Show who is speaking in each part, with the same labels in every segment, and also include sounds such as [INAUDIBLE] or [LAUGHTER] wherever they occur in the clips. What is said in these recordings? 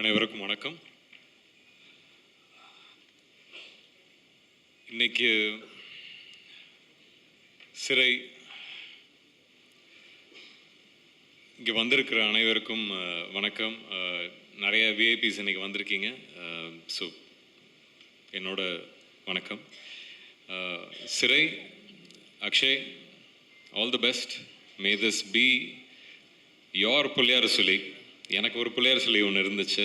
Speaker 1: அனைவருக்கும் வணக்கம். இன்னைக்கு சிறை இங்கே வந்திருக்கிற அனைவருக்கும் வணக்கம். நிறைய விஐபிஸ் இன்னைக்கு வந்திருக்கீங்க. ஸோ என்னோட வணக்கம். Sirai Akshay all the best may this be your புள்ளியார் சொல்லி எனக்கு ஒரு பிள்ளையார் சொல்லி ஒன்று இருந்துச்சு.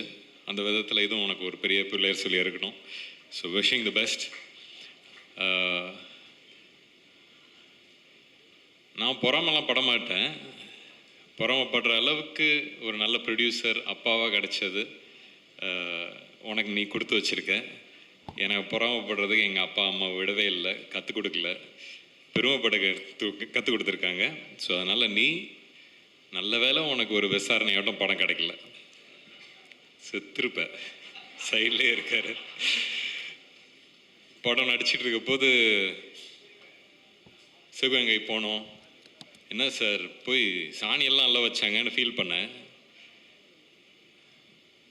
Speaker 1: அந்த விதத்தில் இதுவும் உனக்கு ஒரு பெரிய பிள்ளையார் சொல்லி இருக்கணும் ஸோ விஷிங் தி பெஸ்ட் நான் பொறாமலாம் பட மாட்டேன். பொறாமப்படுற அளவுக்கு ஒரு நல்ல ப்ரொடியூசர் அப்பாவாக கிடச்சது. உனக்கு நீ கொடுத்து வச்சுருக்க. எனக்கு பொறாமப்படுறதுக்கு எங்கள் அப்பா அம்மா விடவே இல்லை. கற்றுக் கொடுக்கல. பெருமைப்பட கற்றுக் கொடுத்துருக்காங்க. ஸோ அதனால் நீ நல்ல வேளை உனக்கு ஒரு விசாரணையோட்டம் படம் கிடைக்கல. செத்துருப்ப. சைட்லேயே இருக்காரு. படம் நடிச்சிட்டு இருக்க போது சிவகங்கை போனோம். என்ன சார் போய் சாணியெல்லாம் நல்லா வச்சாங்கன்னு ஃபீல் பண்ணேன்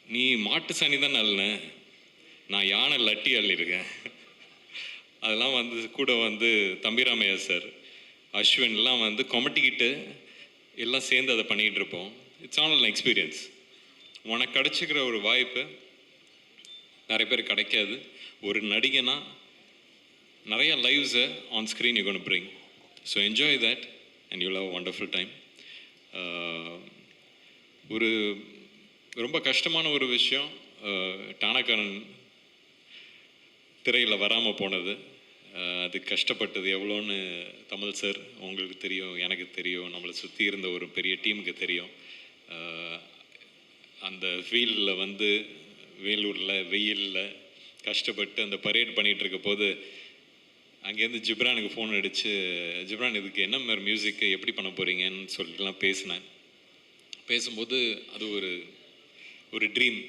Speaker 1: நீ மாட்டு சாணி தான் நல்ல நான் யானை லட்டி அள்ளியிருக்கேன். அதெல்லாம் வந்து கூட வந்து தம்பிராமையா சார் அஸ்வின்லாம் வந்து கொமட்டிக்கிட்டு எல்லாம் சேர்ந்து அதை பண்ணிக்கிட்டு இருப்போம் இட்ஸ் ஆல் அன் எக்ஸ்பீரியன்ஸ் உனக்கு கிடைச்சிக்கிற ஒரு வாய்ப்பு நிறைய பேர் கிடைக்காது. ஒரு நடிகனா நிறைய லைவ்ஸை on screen you gone bring so enjoy that and you love wonderful time ஒரு ரொம்ப கஷ்டமான ஒரு விஷயம் அஹ், டானாக்காரன் திரையில் வராமல் போனது. அது கஷ்டப்பட்டது எவ்வளோன்னு தமிழ் சார் உங்களுக்கு தெரியும் எனக்கு தெரியும் நம்மளை சுற்றி இருந்த ஒரு பெரிய டீமுக்கு தெரியும். அந்த ஃபீல்டில் வந்து வேலூரில் வெயிலில் கஷ்டப்பட்டு அந்த பரேட் பண்ணிகிட்டு இருக்க போது அங்கேருந்து ஜிப்ரானுக்கு ஃபோன் அடித்து ஜிப்ரான் இதுக்கு என்ன மாதிரி மியூசிக்கு எப்படி பண்ண போகிறீங்கன்னு சொல்லிட்டுலாம் பேசினேன். பேசும்போது அது ஒரு ஒரு ட்ரீம்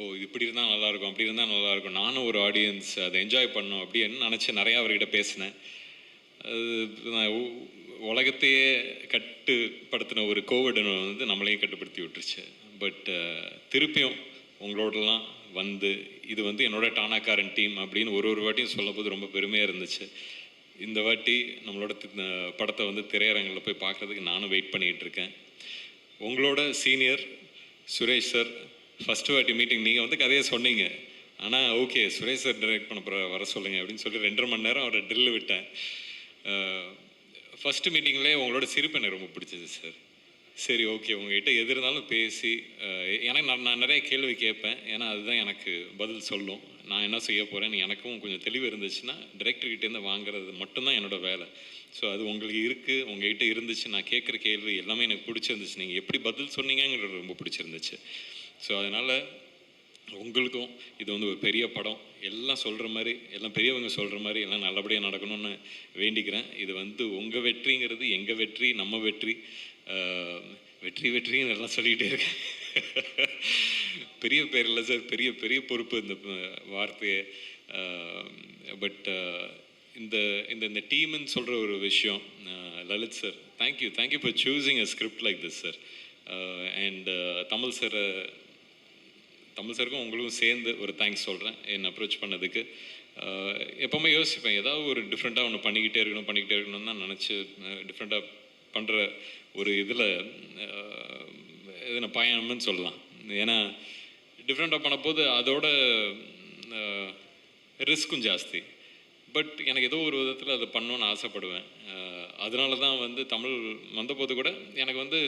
Speaker 1: ஓ இப்படி இருந்தால் நல்லாயிருக்கும் அப்படி இருந்தால் நல்லாயிருக்கும். நானும் ஒரு ஆடியன்ஸ் அதை என்ஜாய் பண்ணோம் அப்படின்னு நினச்சி நிறையா அவர்கிட்ட பேசினேன். அது நான் உலகத்தையே கட்டுப்படுத்தின ஒரு கோவிட் வந்து நம்மளையும் கட்டுப்படுத்தி விட்டுருச்சு. பட் திருப்பியும் உங்களோடலாம் வந்து இது வந்து என்னோட டானாக்காரன் டீம் அப்படின்னு ஒரு ஒரு வாட்டியும் சொல்லும்போது ரொம்ப பெருமையாக இருந்துச்சு. இந்த வாட்டி நம்மளோட படத்தை வந்து திரையரங்கில் போய் பார்க்குறதுக்கு நானும் வெயிட் பண்ணிகிட்டு இருக்கேன். உங்களோட சீனியர் சுரேஷ் சார் ஃபஸ்ட்டு வாட்டி மீட்டிங் நீங்கள் வந்து கதையை சொன்னீங்க. ஆனால் ஓகே சுரேஷ் சார் டைரக்ட் பண்ண போகிற வர சொல்லுங்க அப்படின்னு சொல்லி ரெண்டரை மணி நேரம் அவரை ட்ரில் விட்டேன். ஃபஸ்ட்டு மீட்டிங்லேயே உங்களோட சிரிப்பு எனக்கு ரொம்ப பிடிச்சது சார் சரி ஓகே உங்ககிட்ட எது இருந்தாலும் பேசி அஹ், எனக்கு நான் நான் நிறைய கேள்வி கேட்பேன். ஏன்னா அதுதான் எனக்கு பதில் சொல்லும். நான் என்ன செய்ய போகிறேன் எனக்கும் கொஞ்சம் தெளிவு இருந்துச்சுன்னா டிரெக்டர்கிட்டேருந்து வாங்குறது மட்டும்தான் என்னோட வேலை. ஸோ அது உங்களுக்கு இருக்குது உங்ககிட்ட இருந்துச்சு நான் கேட்குற கேள்வி எல்லாமே எனக்கு பிடிச்சிருந்துச்சு. நீங்கள் எப்படி பதில் சொன்னீங்கங்கிறது ரொம்ப பிடிச்சிருந்துச்சு. ஸோ அதனால் உங்களுக்கும் இது வந்து ஒரு பெரிய படம். எல்லாம் சொல்கிற மாதிரி எல்லாம் பெரியவங்க சொல்கிற மாதிரி எல்லாம் நல்லபடியாக நடக்கணும்னு வேண்டிக்கிறேன். இது வந்து உங்கள் வெற்றிங்கிறது எங்கள் வெற்றி நம்ம வெற்றி. வெற்றி வெற்றின்னு எல்லாம் சொல்லிகிட்டே இருக்கேன். பெரிய பேர் இல்லை சார். பெரிய பெரிய பொறுப்பு இந்த வார்த்தையை. பட் இந்த இந்த இந்த டீம்னு சொல்கிற ஒரு விஷயம் Lalit sir thank you thank you for choosing a script like this sir and Tamil sir Tamil சாருக்கும் உங்களுக்கும் சேர்ந்து ஒரு தேங்க்ஸ் சொல்கிறேன் என்னை அப்ரோச் பண்ணதுக்கு. எப்போவுமே யோசிப்பேன் ஏதாவது ஒரு டிஃப்ரெண்ட்டாக ஒன்று பண்ணிக்கிட்டே இருக்கணும் பண்ணிக்கிட்டே இருக்கணும்னு தான் நினச்சி டிஃப்ரெண்ட்டாக பண்ணுற ஒரு இதில் இது பயணம்னு சொல்லலாம். ஏன்னா டிஃப்ரெண்ட்டாக பண்ணப்போது அதோட ரிஸ்க்கும் ஜாஸ்தி. பட் எனக்கு ஏதோ ஒரு விதத்தில் அதை பண்ணணுன்னு ஆசைப்படுவேன். அதனால தான் வந்து தமிழ் வந்தபோது கூட எனக்கு வந்து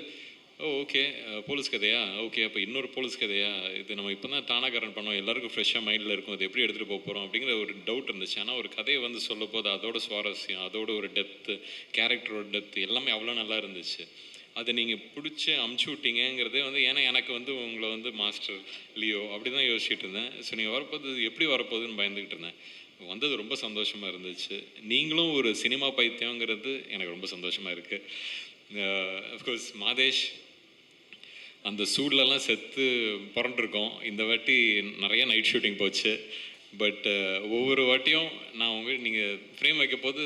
Speaker 1: ஓ ஓகே. போலீஸ் கதையா? ஓகே அப்போ இன்னொரு போலீஸ் கதையா? இது நம்ம இப்போ தான் தானாகரன் பண்ணோம். எல்லாருக்கும் ஃப்ரெஷ்ஷாக மைண்டில் இருக்கும். அது எப்படி எடுத்துகிட்டு போக போகிறோம் அப்படிங்கிற ஒரு டவுட் இருந்துச்சு. ஆனால் ஒரு கதையை வந்து சொல்ல போது அதோட சுவாரஸ்யம் அதோட ஒரு டெப்த்து கேரக்டரோட டெப்த்து எல்லாமே அவ்வளோ நல்லா இருந்துச்சு. அதை நீங்கள் பிடிச்சி அமுச்சு விட்டீங்கிறதே வந்து ஏன்னா எனக்கு வந்து உங்களை வந்து மாஸ்டர் லியோ அப்படி தான் யோசிச்சுட்டு இருந்தேன். ஸோ நீங்கள் வரப்போது எப்படி வரப்போகுதுன்னு பயந்துக்கிட்டு இருந்தேன். வந்தது ரொம்ப சந்தோஷமாக இருந்துச்சு. நீங்களும் ஒரு சினிமா பைத்தியங்கிறது எனக்கு ரொம்ப சந்தோஷமாக இருக்குது அஃப்கோர்ஸ் மாதேஷ் அந்த சூட்லலாம் செத்து புரண்டிருக்கோம் இந்த வாட்டி நிறைய நைட் ஷூட்டிங் போச்சு. பட் ஒவ்வொரு வாட்டியும் நான் உங்க நீங்கள் ஃப்ரேம் வைக்க போது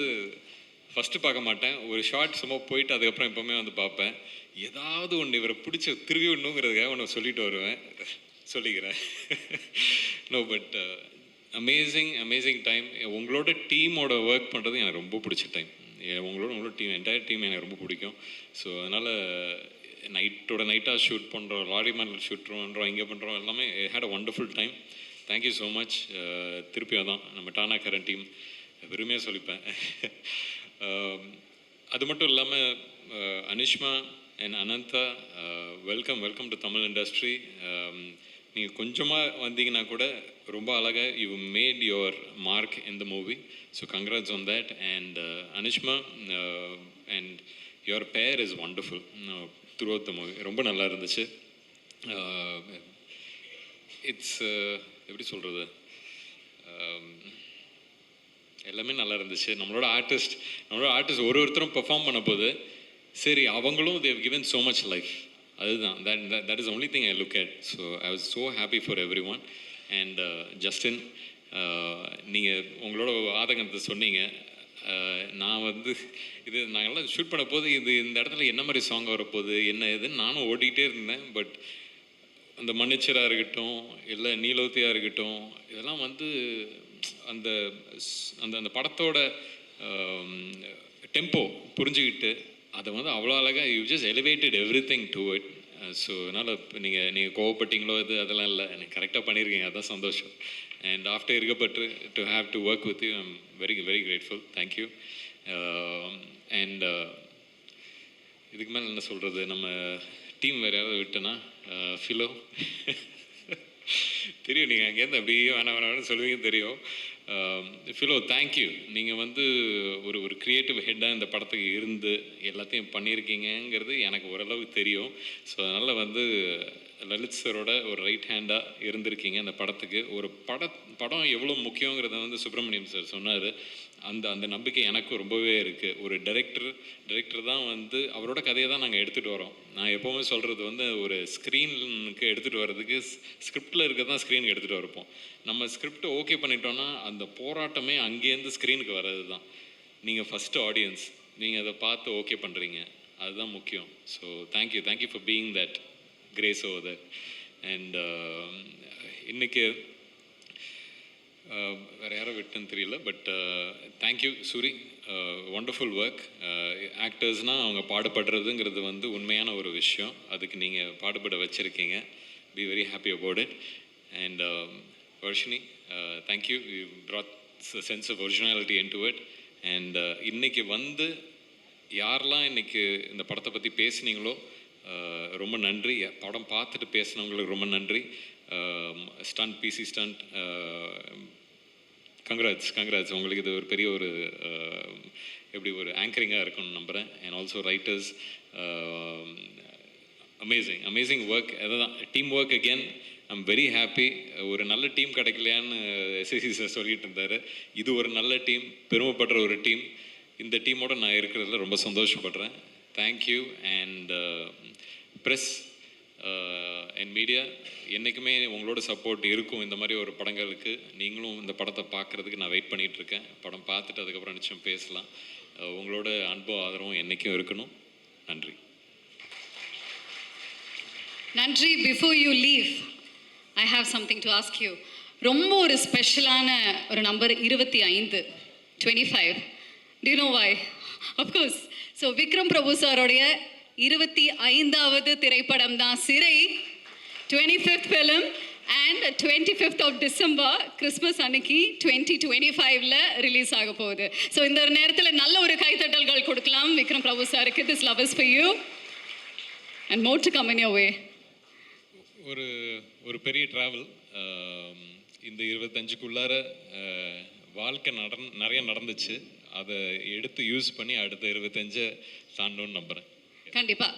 Speaker 1: ஃபஸ்ட்டு பார்க்க மாட்டேன். ஒரு ஷார்ட் சும்மா போயிட்டு அதுக்கப்புறம் எப்போவுமே வந்து பார்ப்பேன். ஏதாவது ஒன்று இவரை பிடிச்ச திருவி விடணுங்கிறதுக்காக ஒன்று சொல்லிட்டு வருவேன். சொல்லிக்கிறேன். No but amazing amazing time உங்களோட டீமோட ஒர்க் பண்ணுறது எனக்கு ரொம்ப பிடிச்ச டைம் உங்களோட உங்களோட டீம் என்டையர் டீம் எனக்கு ரொம்ப பிடிக்கும். ஸோ அதனால் நைட்டோட நைட்டாக ஷூட் பண்ணுறோம் லாரி மேன் ஷூட் பண்ணுறோம் இங்கே பண்ணுறோம் எல்லாமே had a wonderful time thank you so much திருப்பி அதான் நம்ம டானா கரண்ட் டீம் பெருமையாக சொல்லிப்பேன். [LAUGHS] Um, அது மட்டும் இல்லாமல் uh, Anishma and Ananda welcome welcome to Tamil industry um, நீங்கள் கொஞ்சமாக வந்தீங்கன்னா கூட ரொம்ப அழகாக you made your mark in the movie so congrats on that and Anishma and your pair is wonderful throughout the movie ரொம்ப நல்லா இருந்துச்சு. It's எப்படி சொல்கிறது எல்லாமே நல்லா இருந்துச்சு. நம்மளோட ஆர்டிஸ்ட் நம்மளோட ஆர்டிஸ்ட் ஒரு ஒருத்தரும் பெர்ஃபார்ம் பண்ண போது சரி அவங்களும் they've given so much life அதுதான். That that is only thing I look at so I was so happy for everyone and Justin நீங்கள் உங்களோட ஆதங்கத்தை சொன்னீங்க. நான் வந்து இது நாங்கள்லாம் ஷூட் பண்ண போது இது இந்த இடத்துல என்ன மாதிரி சாங் வரப்போகுது என்ன ஏதுன்னு நானும் ஓடிக்கிட்டே இருந்தேன். பட் அந்த மன்னிச்சராக இருக்கட்டும் இல்லை நீலோத்தியாக இருக்கட்டும் இதெல்லாம் வந்து அந்த ஸ்- அந்த அந்த படத்தோட டெம்போ புரிஞ்சுக்கிட்டு அதை வந்து அவ்வளோ அழகாக you just elevated everything to it Uh, so அதனால் இப்போ நீங்கள் நீங்கள் கோவப்பட்டீங்களோ இது அதெல்லாம் இல்லை. எனக்கு கரெக்டாக பண்ணியிருக்கீங்க அதான் சந்தோஷம். And after இருக்கப்பட்டு to have to work with you I'm very very grateful thank you and இதுக்கு மேலே என்ன சொல்கிறது நம்ம டீம் வேறு யாராவது விட்டோன்னா ஃபிலோ uh, [LAUGHS] தெரியும். நீங்கள் அங்கேருந்து அப்படியே வேணாம் வேணாம் சொல்லுவீங்க தெரியும். ஃபிலோ தேங்க்யூ நீங்கள் வந்து ஒரு ஒரு க்ரியேட்டிவ் ஹெட்டாக இந்த படத்துக்கு இருந்து எல்லாத்தையும் பண்ணியிருக்கீங்கங்கிறது எனக்கு ஓரளவுக்கு தெரியும். ஸோ அதனால் வந்து லலித் சரோட ஒரு ரைட் ஹேண்டாக இருந்திருக்கீங்க அந்த படத்துக்கு. ஒரு பட படம் எவ்வளோ முக்கியங்கிறத வந்து சுப்பிரமணியம் சார் சொன்னார். அந்த அந்த நம்பிக்கை எனக்கும் ரொம்பவே இருக்குது ஒரு டைரக்டர் டைரக்டர் தான் வந்து அவரோட கதையை தான் நாங்கள் எடுத்துகிட்டு வரோம். நான் எப்போவுமே சொல்கிறது வந்து ஒரு ஸ்க்ரீனுக்கு எடுத்துகிட்டு வர்றதுக்கு ஸ்கிரிப்டில் இருக்க தான் ஸ்க்ரீனுக்கு எடுத்துகிட்டு வரப்போம். நம்ம ஸ்கிரிப்ட் ஓகே பண்ணிட்டோன்னா அந்த போராட்டமே அங்கேருந்து ஸ்க்ரீனுக்கு வர்றது தான் நீங்கள் ஃபஸ்ட்டு ஆடியன்ஸ் நீங்கள் அதை பார்த்து ஓகே பண்ணுறீங்க அதுதான் முக்கியம். So thank you thank you for being that grace over that and இன்னைக்கு uh, வேறு யாரோ விட்டுன்னு தெரியல but thank you Soori wonderful work ஆக்டர்ஸ்னால் அவங்க பாடுபடுறதுங்கிறது வந்து உண்மையான ஒரு விஷயம். அதுக்கு நீங்கள் பாடுபட வச்சுருக்கீங்க. Be very happy about it and Varshini thank you you brought sense of originality into it and இன்றைக்கி வந்து யாரெல்லாம் இன்றைக்கி இந்த படத்தை பற்றி பேசுனீங்களோ ரொம்ப நன்றி. படம் பார்த்துட்டு பேசினவங்களுக்கு ரொம்ப நன்றி. Stunt PC stunt congrats congrats உங்களுக்கு இது ஒரு பெரிய ஒரு எப்படி ஒரு ஆங்கரிங்காக இருக்கும்னு நம்புகிறேன் and also writers amazing amazing work அதுதான் team work again I'm very happy ஒரு நல்ல டீம் கிடைக்கலையான்னு எஸ்எஸ்சி சார் சொல்லிட்டு இருந்தார். இது ஒரு நல்ல டீம் பெருமைப்படுற ஒரு டீம் இந்த டீமோட நான் இருக்கிறதுல ரொம்ப சந்தோஷப்படுறேன். Thank you and press and media என்றைக்குமே உங்களோட சப்போர்ட் இருக்கும் இந்த மாதிரி ஒரு படங்களுக்கு. நீங்களும் இந்த படத்தை பார்க்குறதுக்கு நான் வெயிட் பண்ணிகிட்ருக்கேன் இருக்கேன் படம் பார்த்துட்டு அதுக்கப்புறம் நிச்சயம் பேசலாம். Uh, உங்களோட அன்பும் ஆதரவும் என்றைக்கும் இருக்கணும். நன்றி.
Speaker 2: நன்றி. Before you leave I have something to ask you ரொம்ப ஒரு ஸ்பெஷலான ஒரு நம்பர் இருபத்தி ஐந்து twenty five do you know why of course so Vikram Prabhu சாரோடைய இருபத்தி ஐந்தாவது திரைப்படம் தான் Sirai twenty fifth film and twenty fifth of December Christmas அன்னைக்கு டுவெண்ட்டி டுவெண்ட்டி ஃபைவ்ல ரிலீஸ் ஆக போகுது. ஸோ இந்த நேரத்தில் நல்ல ஒரு கைத்தட்டல்கள் கொடுக்கலாம். விக்ரம் பிரபு சாருக்கு this love is for you and more to come in your way
Speaker 1: ஒரு ஒரு பெரிய ட்ராவல் இந்த இருபத்தஞ்சுக்குள்ளார வாழ்க்கை நடன் நிறைய நடந்துச்சு. அதை எடுத்து யூஸ் பண்ணி அடுத்த இருபத்தஞ்சை தாண்டோன்னு நம்புகிறேன்
Speaker 2: கண்டிப்பா.